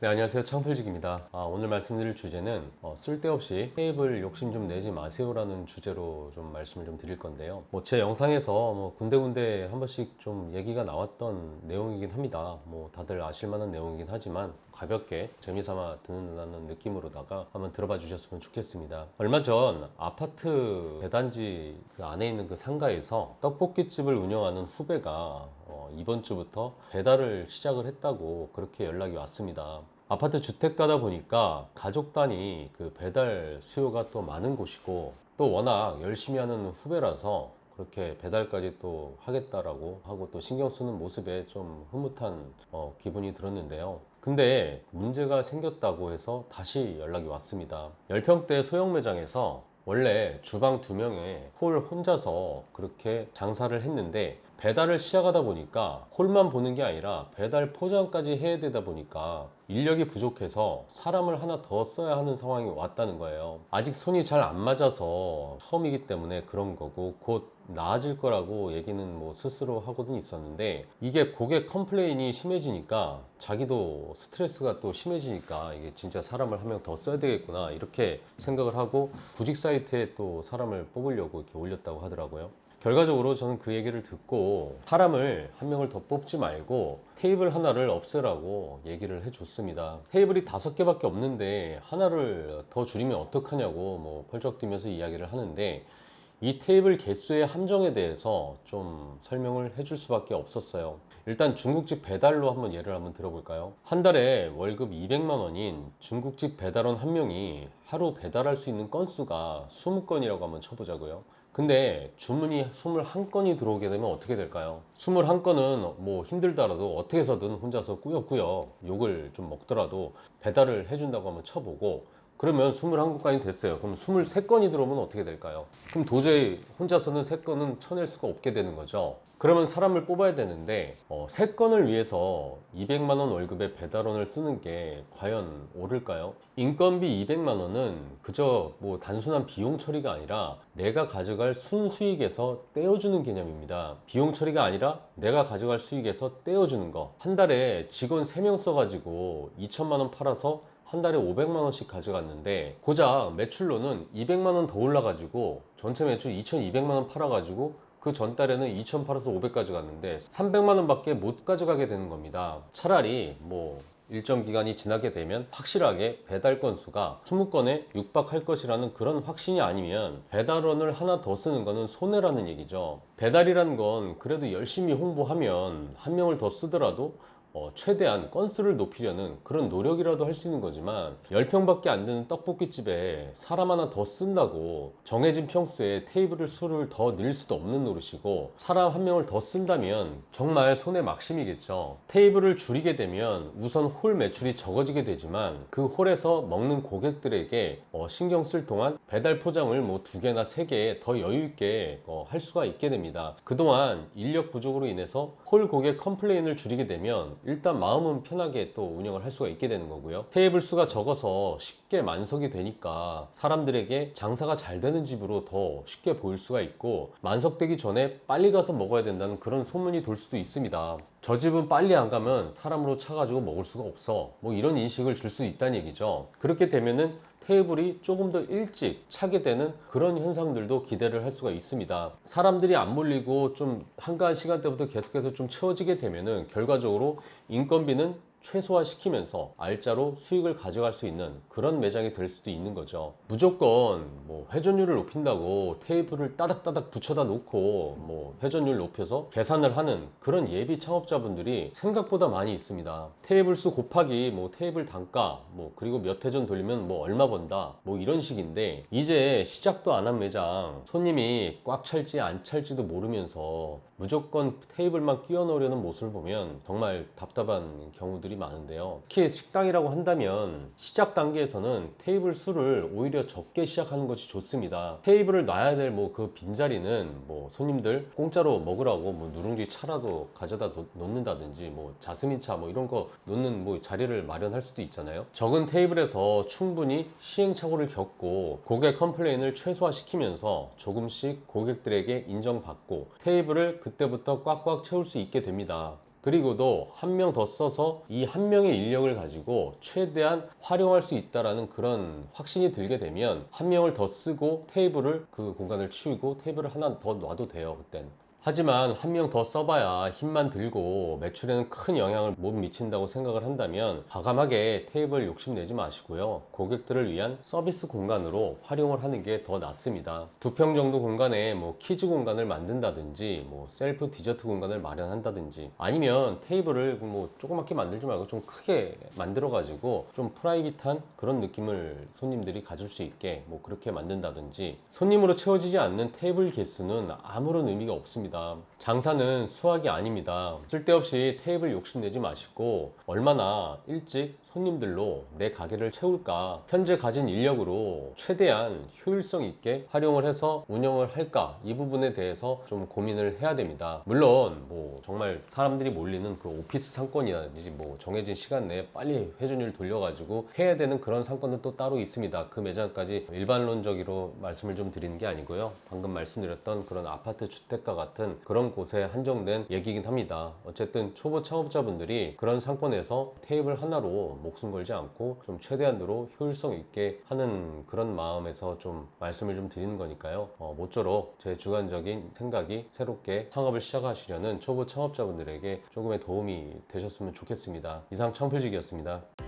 네, 안녕하세요. 창필직입니다. 아, 오늘 말씀드릴 주제는 어, 쓸데없이 테이블 욕심 좀 내지 마세요 라는 주제로 좀 말씀을 좀 드릴 건데요. 뭐 제 영상에서 뭐 군데군데 한 번씩 좀 얘기가 나왔던 내용이긴 합니다. 뭐 다들 아실 만한 내용이긴 하지만 가볍게 재미삼아 듣는다는 느낌으로다가 한번 들어봐 주셨으면 좋겠습니다. 얼마 전 아파트 배단지 그 안에 있는 그 상가에서 떡볶이집을 운영하는 후배가 어, 이번 주부터 배달을 시작을 했다고 그렇게 연락이 왔습니다. 아파트 주택가다 보니까 가족 단위 그 배달 수요가 또 많은 곳이고 또 워낙 열심히 하는 후배라서 그렇게 배달까지 또 하겠다라고 하고 또 신경 쓰는 모습에 좀 흐뭇한 어, 기분이 들었는데요. 근데 문제가 생겼다고 해서 다시 연락이 왔습니다. 10평대 소형 매장에서 원래 주방 두 명에 홀 혼자서 그렇게 장사를 했는데 배달을 시작하다 보니까 홀만 보는 게 아니라 배달 포장까지 해야 되다 보니까 인력이 부족해서 사람을 하나 더 써야 하는 상황이 왔다는 거예요. 아직 손이 잘 안 맞아서 처음이기 때문에 그런 거고 곧 나아질 거라고 얘기는 뭐 스스로 하고는 있었는데 이게 고객 컴플레인이 심해지니까 자기도 스트레스가 또 심해지니까 이게 진짜 사람을 한 명 더 써야 되겠구나 이렇게 생각을 하고 구직 사이트에 또 사람을 뽑으려고 이렇게 올렸다고 하더라고요. 결과적으로 저는 그 얘기를 듣고 사람을 한 명을 더 뽑지 말고 테이블 하나를 없애라고 얘기를 해줬습니다. 테이블이 다섯 개밖에 없는데 하나를 더 줄이면 어떡하냐고 뭐 펄쩍 뛰면서 이야기를 하는데 이 테이블 개수의 함정에 대해서 좀 설명을 해줄 수밖에 없었어요. 일단 중국집 배달로 한번 예를 한번 들어볼까요? 한 달에 월급 200만 원인 중국집 배달원 한 명이 하루 배달할 수 있는 건수가 20건이라고 한번 쳐보자고요. 근데 주문이 21건이 들어오게 되면 어떻게 될까요? 21건은 뭐 힘들더라도 어떻게 해서든 혼자서 꾸역꾸역 욕을 좀 먹더라도 배달을 해준다고 한번 쳐보고 그러면 21건까지 됐어요. 그럼 23건이 들어오면 어떻게 될까요? 그럼 도저히 혼자서는 3건은 쳐낼 수가 없게 되는 거죠. 그러면 사람을 뽑아야 되는데 어, 3건을 위해서 200만 원 월급의 배달원을 쓰는 게 과연 옳을까요? 인건비 200만 원은 그저 뭐 단순한 비용 처리가 아니라 내가 가져갈 순수익에서 떼어주는 개념입니다. 비용 처리가 아니라 내가 가져갈 수익에서 떼어주는 거. 한 달에 직원 3명 써가지고 2천만 원 팔아서 한 달에 500만 원씩 가져갔는데 고작 매출로는 200만 원 더 올라가지고 전체 매출 2,200만 원 팔아가지고 그 전달에는 2,000 팔아서 500 가져갔는데 300만 원밖에 못 가져가게 되는 겁니다. 차라리 뭐 일정 기간이 지나게 되면 확실하게 배달 건수가 20건에 육박할 것이라는 그런 확신이 아니면 배달원을 하나 더 쓰는 거는 손해라는 얘기죠. 배달이라는 건 그래도 열심히 홍보하면 한 명을 더 쓰더라도 어, 최대한 건수를 높이려는 그런 노력이라도 할 수 있는 거지만 10평밖에 안 되는 떡볶이집에 사람 하나 더 쓴다고 정해진 평수에 테이블을 수를 더 늘 수도 없는 노릇이고 사람 한 명을 더 쓴다면 정말 손해 막심이겠죠. 테이블을 줄이게 되면 우선 홀 매출이 적어지게 되지만 그 홀에서 먹는 고객들에게 어, 신경 쓸 동안 배달 포장을 뭐 두 개나 세 개 더 여유 있게 어, 할 수가 있게 됩니다. 그동안 인력 부족으로 인해서 홀 고객 컴플레인을 줄이게 되면 일단 마음은 편하게 또 운영을 할 수가 있게 되는 거고요. 테이블 수가 적어서 쉽게 만석이 되니까 사람들에게 장사가 잘 되는 집으로 더 쉽게 보일 수가 있고 만석되기 전에 빨리 가서 먹어야 된다는 그런 소문이 돌 수도 있습니다. 저 집은 빨리 안 가면 사람으로 차가지고 먹을 수가 없어. 뭐 이런 인식을 줄 수 있다는 얘기죠. 그렇게 되면은 테이블이 조금 더 일찍 차게 되는 그런 현상들도 기대를 할 수가 있습니다. 사람들이 안 몰리고 좀 한가한 시간대부터 계속해서 좀 채워지게 되면은 결과적으로 인건비는 최소화시키면서 알짜로 수익을 가져갈 수 있는 그런 매장이 될 수도 있는 거죠. 무조건 뭐 회전율을 높인다고 테이블을 따닥따닥 붙여다 놓고 뭐 회전율 높여서 계산을 하는 그런 예비 창업자분들이 생각보다 많이 있습니다. 테이블 수 곱하기 뭐 테이블 단가 뭐 그리고 몇 회전 돌리면 뭐 얼마 번다 뭐 이런 식인데 이제 시작도 안 한 매장 손님이 꽉 찰지 안 찰지도 모르면서 무조건 테이블만 끼워 넣으려는 모습을 보면 정말 답답한 경우들이 많은데요. 특히 식당이라고 한다면 시작 단계에서는 테이블 수를 오히려 적게 시작하는 것이 좋습니다. 테이블을 놔야 될 뭐 그 빈자리는 뭐 손님들 공짜로 먹으라고 뭐 누룽지 차라도 가져다 놓- 놓는다든지 뭐 자스민 차 뭐 이런 거 놓는 뭐 자리를 마련할 수도 있잖아요. 적은 테이블에서 충분히 시행착오를 겪고 고객 컴플레인을 최소화시키면서 조금씩 고객들에게 인정받고 테이블을 그때부터 꽉꽉 채울 수 있게 됩니다. 그리고도 한 명 더 써서 이 한 명의 인력을 가지고 최대한 활용할 수 있다라는 그런 확신이 들게 되면 한 명을 더 쓰고 테이블을 그 공간을 치우고 테이블을 하나 더 놔도 돼요 그땐 하지만 한 명 더 써봐야 힘만 들고 매출에는 큰 영향을 못 미친다고 생각을 한다면 과감하게 테이블 욕심내지 마시고요. 고객들을 위한 서비스 공간으로 활용을 하는 게 더 낫습니다. 두 평 정도 공간에 뭐 키즈 공간을 만든다든지 뭐 셀프 디저트 공간을 마련한다든지 아니면 테이블을 뭐 조그맣게 만들지 말고 좀 크게 만들어 가지고 좀 프라이빗한 그런 느낌을 손님들이 가질 수 있게 뭐 그렇게 만든다든지 손님으로 채워지지 않는 테이블 개수는 아무런 의미가 없습니다. 장사는 수학이 아닙니다. 쓸데없이 테이블 욕심내지 마시고 얼마나 일찍 손님들로 내 가게를 채울까 현재 가진 인력으로 최대한 효율성 있게 활용을 해서 운영을 할까 이 부분에 대해서 좀 고민을 해야 됩니다. 물론 뭐 정말 사람들이 몰리는 그 오피스 상권이라든지 뭐 정해진 시간 내에 빨리 회전율 돌려가지고 해야 되는 그런 상권은 또 따로 있습니다. 그 매장까지 일반론적으로 말씀을 좀 드리는 게 아니고요. 방금 말씀드렸던 그런 아파트 주택가 같은 그런 곳에 한정된 얘기긴 합니다. 어쨌든 초보 창업자분들이 그런 상권에서 테이블 하나로 목숨 걸지 않고 좀 최대한으로 효율성 있게 하는 그런 마음에서 좀 말씀을 좀 드리는 거니까요. 어, 모쪼록 제 주관적인 생각이 새롭게 창업을 시작하시려는 초보 창업자분들에게 조금의 도움이 되셨으면 좋겠습니다. 이상 창필직이었습니다.